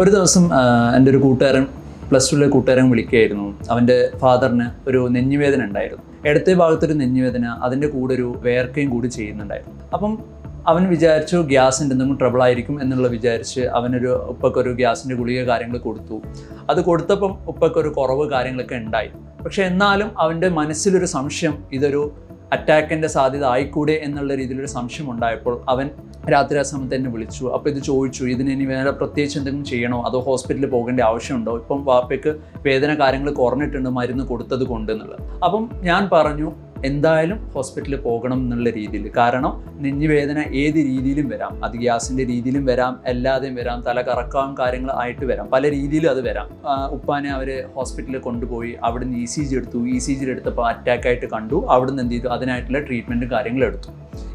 ഒരു ദിവസം എന്റെ ഒരു കൂട്ടുകാരൻ പ്ലസ് ടുവിലെ കൂട്ടുകാരൻ വിളിക്കുകയായിരുന്നു. അവന്റെ ഫാദറിന് ഒരു നെഞ്ഞുവേദന ഉണ്ടായിരുന്നു. ഇടത്തെ ഭാഗത്തൊരു നെഞ്ഞുവേദന അതിന്റെ കൂടെ ഒരു വേർക്കയും കൂടി ചെയ്യുന്നുണ്ടായിരുന്നു. അപ്പം അവൻ വിചാരിച്ചു ഗ്യാസിന്റെ എന്തെങ്കിലും ട്രബിൾ ആയിരിക്കും എന്നുള്ള വിചാരിച്ച് അവനൊരു ഉപ്പക്കൊരു ഗ്യാസിന്റെ ഗുളിക കാര്യങ്ങൾ കൊടുത്തു. അത് കൊടുത്തപ്പം ഉപ്പക്കൊരു കുറവ് കാര്യങ്ങളൊക്കെ ഉണ്ടായി. പക്ഷെ എന്നാലും അവന്റെ മനസ്സിലൊരു സംശയം ഇതൊരു അറ്റാക്കിന്റെ സാധ്യത ആയിക്കൂടെ എന്നുള്ള രീതിയിലൊരു സംശയം ഉണ്ടായപ്പോൾ അവൻ രാത്രി ആ സമയത്ത് എന്നെ വിളിച്ചു. അപ്പോൾ ഇത് ചോദിച്ചു ഇതിന് ഇനി വേറെ പ്രത്യേകിച്ച് എന്തെങ്കിലും ചെയ്യണോ? അതോ ഹോസ്പിറ്റലിൽ പോകേണ്ട ആവശ്യമുണ്ടോ? ഇപ്പം വാപ്പയ്ക്ക് വേദന കാര്യങ്ങൾ കുറഞ്ഞിട്ടുണ്ട് മരുന്ന് കൊടുത്തത് കൊണ്ടെന്നുള്ളത് അപ്പം ഞാൻ പറഞ്ഞു എന്തായാലും ഹോസ്പിറ്റലിൽ പോകണം എന്നുള്ള രീതിയിൽ. കാരണം നെഞ്ഞുവേദന ഏത് രീതിയിലും വരാം. അത് ഗ്യാസിന്റെ രീതിയിലും വരാം. അല്ലാതെയും വരാം. തല കറക്കാം കാര്യങ്ങൾ ആയിട്ട് വരാം. പല രീതിയിലും അത് വരാം. ഉപ്പാനെ അവർ ഹോസ്പിറ്റലിൽ കൊണ്ടുപോയി അവിടുന്ന് ഇ സി ജി എടുത്തു. ഇ സി ജി എടുത്തപ്പോൾ അറ്റാക്കായിട്ട് കണ്ടു. അവിടുന്ന് എന്ത് ചെയ്തു? അതിനായിട്ടുള്ള ട്രീറ്റ്മെന്റും കാര്യങ്ങളും എടുത്തു.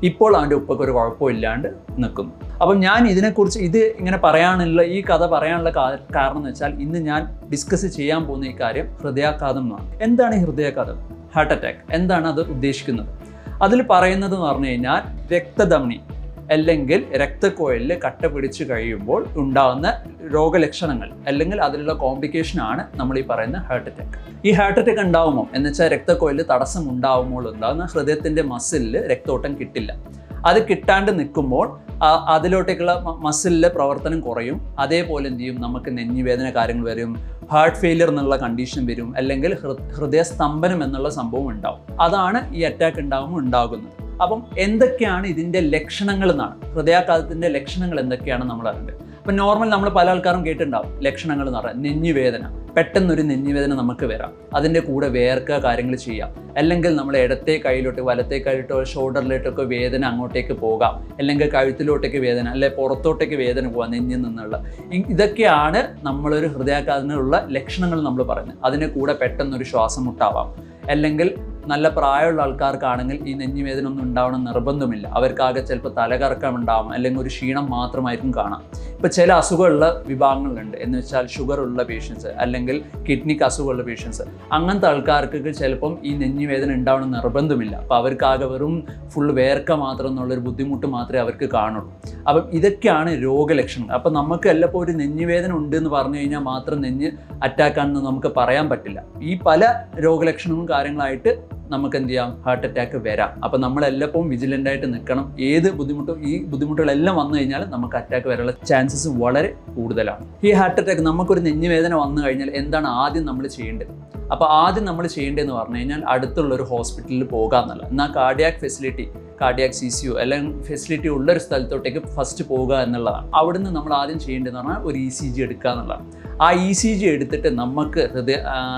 ഇപ്പോൾ അവന്റെ ഉപ്പക്ക് ഒരു കുഴപ്പമില്ലാണ്ട് നിൽക്കുന്നു. അപ്പം ഞാൻ ഇതിനെക്കുറിച്ച് ഇത് ഇങ്ങനെ പറയാനുള്ള ഈ കഥ പറയാനുള്ള കാരണം എന്ന് വെച്ചാൽ ഇന്ന് ഞാൻ ഡിസ്കസ് ചെയ്യാൻ പോകുന്ന ഈ കാര്യം ഹൃദയാഘാതം എന്നാണ്. എന്താണ് ഈ ഹൃദയാഘാതം? Heart attack. എന്താണ് അത് ഉദ്ദേശിക്കുന്നത്? അതിൽ പറയുന്നത് എന്ന് പറഞ്ഞു കഴിഞ്ഞാൽ രക്തധമനി അല്ലെങ്കിൽ രക്തക്കോയലിൽ കട്ട പിടിച്ച് കഴിയുമ്പോൾ ഉണ്ടാകുന്ന രോഗലക്ഷണങ്ങൾ അല്ലെങ്കിൽ അതിലുള്ള കോംപ്ലിക്കേഷൻ ആണ് നമ്മൾ ഈ പറയുന്ന ഹാർട്ട് അറ്റാക്ക്. ഈ ഹാർട്ട് അറ്റാക്ക് ഉണ്ടാവുമോ? എന്ന് വെച്ചാൽ രക്തക്കുഴലിൽ തടസ്സം ഉണ്ടാവുമ്പോൾ ഉണ്ടാകുന്ന ഹൃദയത്തിന്റെ മസിലിൽ രക്തോട്ടം കിട്ടില്ല. അത് കിട്ടാണ്ട് നിൽക്കുമ്പോൾ അതിലോട്ടേക്കുള്ള മസിലിലെ പ്രവർത്തനം കുറയും. അതേപോലെ എന്ത് ചെയ്യും? നമുക്ക് നെഞ്ഞുവേദന കാര്യങ്ങൾ വരും ഹാർട്ട് ഫെയിലിയർ എന്നുള്ള കണ്ടീഷൻ വരും അല്ലെങ്കിൽ ഹൃദയ ഹൃദയസ്തംഭനം എന്നുള്ള സംഭവം ഉണ്ടാവും. അതാണ് ഈ അറ്റാക്ക് ഉണ്ടാകുമ്പോൾ ഉണ്ടാകുന്നത്. അപ്പം എന്തൊക്കെയാണ് ഇതിന്റെ ലക്ഷണങ്ങൾ എന്നാണ്? ഹൃദയാഘാതത്തിന്റെ ലക്ഷണങ്ങൾ എന്തൊക്കെയാണ് നമ്മൾ അറിയേണ്ടത് അപ്പം നോർമൽ നമ്മൾ പല ആൾക്കാരും കേട്ടിട്ടുണ്ടാവും. ലക്ഷണങ്ങൾ എന്ന് പറഞ്ഞാൽ നെഞ്ഞുവേദന. പെട്ടെന്നൊരു നെഞ്ഞുവേദന നമുക്ക് വരാം. അതിന്റെ കൂടെ വേർക്കുക കാര്യങ്ങൾ ചെയ്യാം. അല്ലെങ്കിൽ നമ്മൾ ഇടത്തെ കൈയിലോട്ട് വലത്തെ കൈയിലോട്ടോ ഷോൾഡറിലോട്ടൊക്കെ വേദന അങ്ങോട്ടേക്ക് പോകാം. അല്ലെങ്കിൽ കഴുത്തിലോട്ടേക്ക് വേദന അല്ലെ പുറത്തോട്ടേക്ക് വേദന പോകാം നെഞ്ഞിൽ നിന്നുള്ള. ഇതൊക്കെയാണ് നമ്മളൊരു ഹൃദയാഘാതത്തിനുള്ള ലക്ഷണങ്ങൾ നമ്മൾ പറയുന്നത്. അതിന്റെ കൂടെ പെട്ടെന്നൊരു ശ്വാസം മുട്ടാവാം അല്ലെങ്കിൽ നല്ല പ്രായമുള്ള ആൾക്കാർക്കാണെങ്കിൽ ഈ നെഞ്ഞുവേദന ഒന്നും ഉണ്ടാവണം നിർബന്ധമില്ല. അവർക്കാകെ ചിലപ്പോൾ തലകറക്കം ഉണ്ടാവും. അല്ലെങ്കിൽ ഒരു ക്ഷീണം മാത്രമായിരിക്കും കാണാം. ഇപ്പോൾ ചില അസുഖമുള്ള വിഭാഗങ്ങളുണ്ട്. എന്ന് വെച്ചാൽ ഷുഗർ ഉള്ള പേഷ്യൻസ് അല്ലെങ്കിൽ കിഡ്നിക്ക് അസുഖമുള്ള പേഷ്യൻസ് അങ്ങനത്തെ ആൾക്കാർക്ക് ചിലപ്പം ഈ നെഞ്ഞുവേദന ഉണ്ടാവണം നിർബന്ധമില്ല. അപ്പോൾ അവർക്കാകെ വെറും ഫുൾ വേർക്ക മാത്രം എന്നുള്ളൊരു ബുദ്ധിമുട്ട് മാത്രമേ അവർക്ക് കാണുള്ളൂ. അപ്പം ഇതൊക്കെയാണ് രോഗലക്ഷണങ്ങൾ. അപ്പം നമുക്ക് എല്ലപ്പോൾ ഒരു നെഞ്ഞുവേദന ഉണ്ട് എന്ന് പറഞ്ഞു കഴിഞ്ഞാൽ മാത്രം നെഞ്ഞ് അറ്റാക്കാണെന്ന് നമുക്ക് പറയാൻ പറ്റില്ല. ഈ പല രോഗലക്ഷണങ്ങളും കാര്യങ്ങളായിട്ട് നമുക്ക് എന്ത് ചെയ്യാം ഹാർട്ട് അറ്റാക്ക് വരാം. അപ്പം നമ്മളെല്ലപ്പോഴും വിജിലന്റ് ആയിട്ട് നിൽക്കണം. ഏത് ബുദ്ധിമുട്ടും ഈ ബുദ്ധിമുട്ടുകളെല്ലാം വന്നു കഴിഞ്ഞാൽ നമുക്ക് അറ്റാക്ക് വരാനുള്ള ചാൻസസ് വളരെ കൂടുതലാണ്. ഈ ഹാർട്ട് അറ്റാക്ക് നമുക്കൊരു നെഞ്ഞുവേദന വന്നു കഴിഞ്ഞാൽ എന്താണ് ആദ്യം നമ്മൾ ചെയ്യേണ്ടത്? അപ്പോൾ ആദ്യം നമ്മൾ ചെയ്യേണ്ടതെന്ന് പറഞ്ഞു കഴിഞ്ഞാൽ അടുത്തുള്ള ഒരു ഹോസ്പിറ്റലിൽ പോകുക എന്നാൽ കാർഡിയാക് ഫെസിലിറ്റി കാർഡിയാക് സി സിയോ അല്ലെങ്കിൽ ഫെസിലിറ്റി ഉള്ള ഒരു സ്ഥലത്തോട്ടേക്ക് ഫസ്റ്റ് പോകുക എന്നുള്ളതാണ്. അവിടുന്ന് നമ്മൾ ആദ്യം ചെയ്യേണ്ടതെന്ന് പറഞ്ഞാൽ ഒരു ഇ സി ജി എടുക്കുക എന്നുള്ളതാണ്. ആ ഇ സി ജി എടുത്തിട്ട് നമുക്ക് ഹൃദയ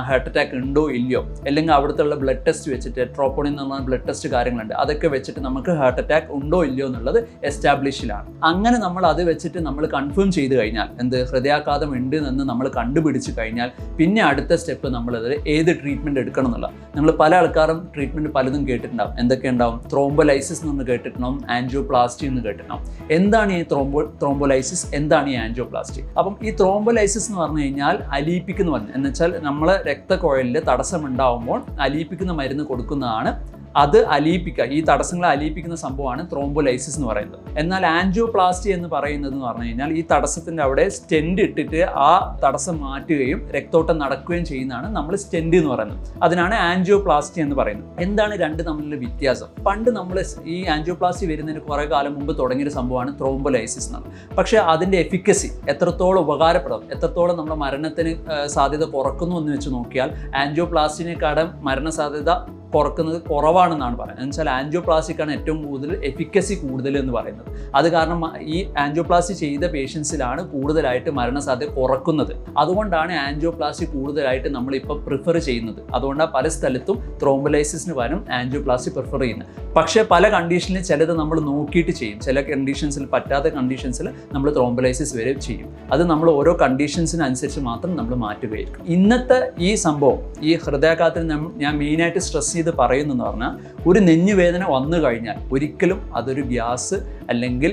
ഹാർട്ട് അറ്റാക്ക് ഉണ്ടോ ഇല്ലയോ അല്ലെങ്കിൽ അവിടുത്തെ ബ്ലഡ് ടെസ്റ്റ് വെച്ചിട്ട് ട്രോപ്പോണിൽ നിന്നുള്ള ബ്ലഡ് ടെസ്റ്റ് കാര്യങ്ങളുണ്ട് അതൊക്കെ വെച്ചിട്ട് നമുക്ക് ഹാർട്ട് അറ്റാക്ക് ഉണ്ടോ ഇല്ലയോ എന്നുള്ളത് എസ്റ്റാബ്ലിഷിലാണ് അങ്ങനെ നമ്മൾ അത് വെച്ചിട്ട് നമ്മൾ കൺഫേം ചെയ്ത് കഴിഞ്ഞാൽ എന്ത് ഹൃദയാഘാതം ഉണ്ട് എന്ന് നമ്മൾ കണ്ടുപിടിച്ച് കഴിഞ്ഞാൽ പിന്നെ അടുത്ത സ്റ്റെപ്പ് നമ്മൾ ഏത് ട്രീറ്റ്മെന്റ് എടുക്കണം എന്നുള്ളത് നമ്മൾ പല ആൾക്കാരും ട്രീറ്റ്മെന്റ് പലതും കേട്ടിട്ടുണ്ടാവും. എന്തൊക്കെ ഉണ്ടാവും? ത്രോംബോലൈസിസ് എന്ന് കേട്ടിട്ടുണ്ടാവും? ആൻജിയോപ്ലാസ്റ്റി എന്ന് കേട്ടിട്ടുണ്ടാവും. എന്താണ് ഈ ത്രോംബോ ത്രോംബോലൈസിസ്? എന്താണ് ഈ ആൻജിയോപ്ലാസ്റ്റി? അപ്പം ഈ ത്രോംബോലൈസിസ് എന്ന് പറഞ്ഞു കഴിഞ്ഞാൽ അലീപ്പിക്കുന്ന മരുന്ന്. എന്ന് വെച്ചാൽ നമ്മൾ രക്തക്കുഴലിൽ തടസ്സമുണ്ടാവുമ്പോൾ അലീപ്പിക്കുന്ന മരുന്ന് കൊടുക്കുന്നതാണ് അത് അലിയിപ്പിക്കുക. ഈ തടസ്സങ്ങളെ അലിയിപ്പിക്കുന്ന സംഭവമാണ് ത്രോംബോലൈസിസ് എന്ന് പറയുന്നത്. എന്നാൽ ആൻജിയോപ്ലാസ്റ്റി എന്ന് പറയുന്നത് എന്ന് പറഞ്ഞു കഴിഞ്ഞാൽ ഈ തടസ്സത്തിന്റെ അവിടെ സ്റ്റെൻഡ് ഇട്ടിട്ട് ആ തടസ്സം മാറ്റുകയും രക്തോട്ടം നടക്കുകയും ചെയ്യുന്നതാണ് നമ്മൾ സ്റ്റെൻഡ് എന്ന് പറയുന്നത്. അതിനാണ് ആൻജിയോപ്ലാസ്റ്റി എന്ന് പറയുന്നത്. എന്താണ് രണ്ട് തമ്മിലുള്ള വ്യത്യാസം? പണ്ട് നമ്മൾ ഈ ആൻജിയോപ്ലാസ്റ്റി വരുന്നതിന് കുറേ കാലം മുമ്പ് തുടങ്ങിയൊരു സംഭവമാണ് ത്രോംബോലൈസിസ് എന്നാണ്. പക്ഷേ അതിന്റെ എഫിക്കസി എത്രത്തോളം ഉപകാരപ്രദം എത്രത്തോളം നമ്മുടെ മരണത്തിന് സാധ്യത കുറക്കുന്നു എന്ന് വെച്ച് നോക്കിയാൽ ആൻജിയോപ്ലാസ്റ്റിനെക്കാളും മരണസാധ്യത കുറക്കുന്നത് കുറവാണെന്നാണ് പറയുന്നത്. എന്ന് വെച്ചാൽ ആൻജിയോപ്ലാസ്റ്റിക്കാണ് ഏറ്റവും കൂടുതൽ എഫിക്കസി കൂടുതൽ എന്ന് പറയുന്നത്. അത് കാരണം ഈ ആൻജിയോപ്ലാസ്റ്റി ചെയ്ത പേഷ്യൻസിലാണ് കൂടുതലായിട്ട് മരണസാധ്യത കുറക്കുന്നത്. അതുകൊണ്ടാണ് ആൻജിയോപ്ലാസ്റ്റി കൂടുതലായിട്ട് നമ്മളിപ്പോൾ പ്രിഫർ ചെയ്യുന്നത്. അതുകൊണ്ടാണ് പല സ്ഥലത്തും ത്രോംബലൈസിസിന് പകരം ആൻജിയോപ്ലാസ്റ്റി പ്രിഫർ ചെയ്യുന്നത്. പക്ഷേ പല കണ്ടീഷനിൽ ചിലത് നമ്മൾ നോക്കിയിട്ട് ചെയ്യും. ചില കണ്ടീഷൻസിൽ പറ്റാത്ത കണ്ടീഷൻസിൽ നമ്മൾ ത്രോംബലൈസിസ് വരെ ചെയ്യും. അത് നമ്മൾ ഓരോ കണ്ടീഷൻസിനനുസരിച്ച് മാത്രം നമ്മൾ മാറ്റുകയായിരിക്കും. ഇന്നത്തെ ഈ സംഭവം ഈ ഹൃദയാഘാതത്തിന് നമ്മ- ഞാൻ മെയിനായിട്ട് സ്ട്രെസ് ചെയ്ത് പറയുന്നതെന്ന് പറഞ്ഞാൽ ഒരു നെഞ്ഞുവേദന വന്നു കഴിഞ്ഞാൽ ഒരിക്കലും അതൊരു ഗ്യാസ് അല്ലെങ്കിൽ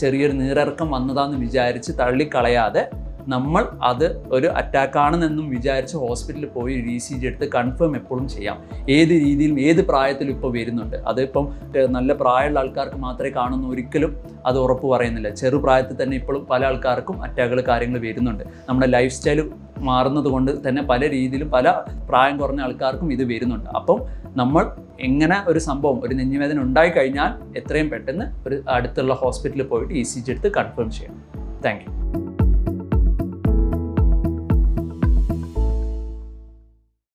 ചെറിയൊരു നീരിറക്കം വന്നതാന്ന് വിചാരിച്ച് തള്ളിക്കളയാതെ നമ്മൾ അത് ഒരു അറ്റാക്കാണെന്നെന്നും വിചാരിച്ച് ഹോസ്പിറ്റലിൽ പോയി ഒരു ഇ സി ജി എടുത്ത് കൺഫേം എപ്പോഴും ചെയ്യാം. ഏത് രീതിയിലും ഏത് പ്രായത്തിലും ഇപ്പോൾ വരുന്നുണ്ട്. അതിപ്പം നല്ല പ്രായമുള്ള ആൾക്കാർക്ക് മാത്രമേ കാണുന്ന. ഒരിക്കലും അത് ഉറപ്പ് പറയുന്നില്ല. ചെറുപ്രായത്തിൽ തന്നെ ഇപ്പോഴും പല ആൾക്കാർക്കും അറ്റാക്കുകൾ കാര്യങ്ങൾ വരുന്നുണ്ട്. നമ്മുടെ ലൈഫ് സ്റ്റൈൽ മാറുന്നത് കൊണ്ട് തന്നെ പല രീതിയിലും പല പ്രായം കുറഞ്ഞ ആൾക്കാർക്കും ഇത് വരുന്നുണ്ട്. അപ്പം നമ്മൾ എങ്ങനെ ഒരു സംഭവം ഒരു നെഞ്ഞുവേദന ഉണ്ടായി കഴിഞ്ഞാൽ എത്രയും പെട്ടെന്ന് ഒരു അടുത്തുള്ള ഹോസ്പിറ്റലിൽ പോയിട്ട് ഇ സി ജി എടുത്ത് കൺഫേം ചെയ്യണം താങ്ക്